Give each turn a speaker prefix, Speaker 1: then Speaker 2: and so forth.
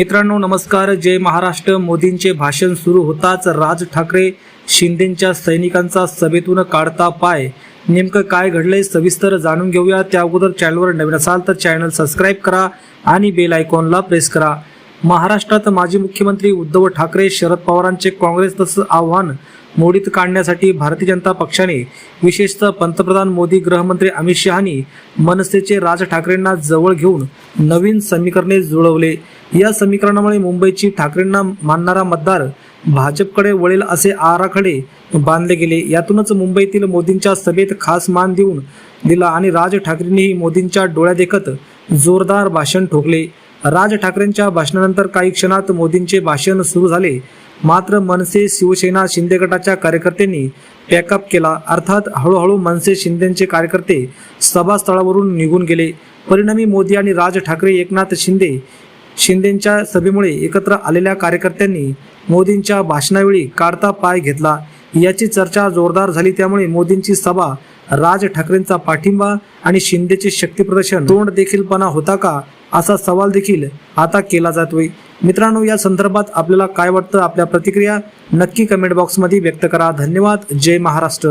Speaker 1: मित्रांनो नमस्कार. जय महाराष्ट्र. मोदींचे भाषण सुरू होताच राज ठाकरे शिंदेच्या सैनिकांचा सभेतून काढता पाय. नेमकं काय घडलंय सविस्तर जाणून घेऊया. त्या अगोदर चॅनलवर नवीन असाल तर चॅनल सबस्क्राईब करा आणि बेल आयकॉनला प्रेस करा. महाराष्ट्रात माजी मुख्यमंत्री उद्धव ठाकरे शरद पवारांचे काँग्रेस तसं आव्हान मोडीत काढण्यासाठी भारतीय जनता पक्षाने विशेषतः पंतप्रधान मोदी गृहमंत्री अमित शहानी मनसेचे राज ठाकरेंना जवळ घेऊन नवीन समीकरणे जुळवले. या समीकरणामुळे मुंबईची ठाकरेंना मानणारा मतदार भाजपकडे वळेल असे आराखडे बांधले गेले. यातूनच मुंबईतील मोदींच्या सभेत खास मान देऊन दिला आणि राज ठाकरेंनीही मोदींच्या डोळ्या देखत जोरदार भाषण ठोकले. राज ठाकरेंच्या भाषणानंतर काही क्षणात मोदींचे भाषण सुरू झाले. मात्र मनसे शिवसेना शिंदे गटाच्या कार्यकर्त्यांनी पॅकअप केला. अर्थात हळूहळू मनसे शिंदेचे कार्यकर्ते सभास्थळावरून निघून गेले. परिणामी मोदी आणि राज ठाकरे एकनाथ शिंदे शिंदेच्या सभेमुळे एकत्र आलेल्या कार्यकर्त्यांनी मोदींच्या भाषणावेळी काढता पाय घेतला. याची चर्चा जोरदार झाली. त्यामुळे मोदींची सभा राज ठाकरेंचा पाठिंबा आणि शिंदेचे शक्तीप्रदर्शन तोंड देखीलपणा होता का? असा सवाल देखील आता केला जातोय. मित्रांनो या संदर्भात आपल्याला काय वाटतं? आपल्या प्रतिक्रिया नक्की कमेंट बॉक्समध्ये व्यक्त करा. धन्यवाद. जय महाराष्ट्र.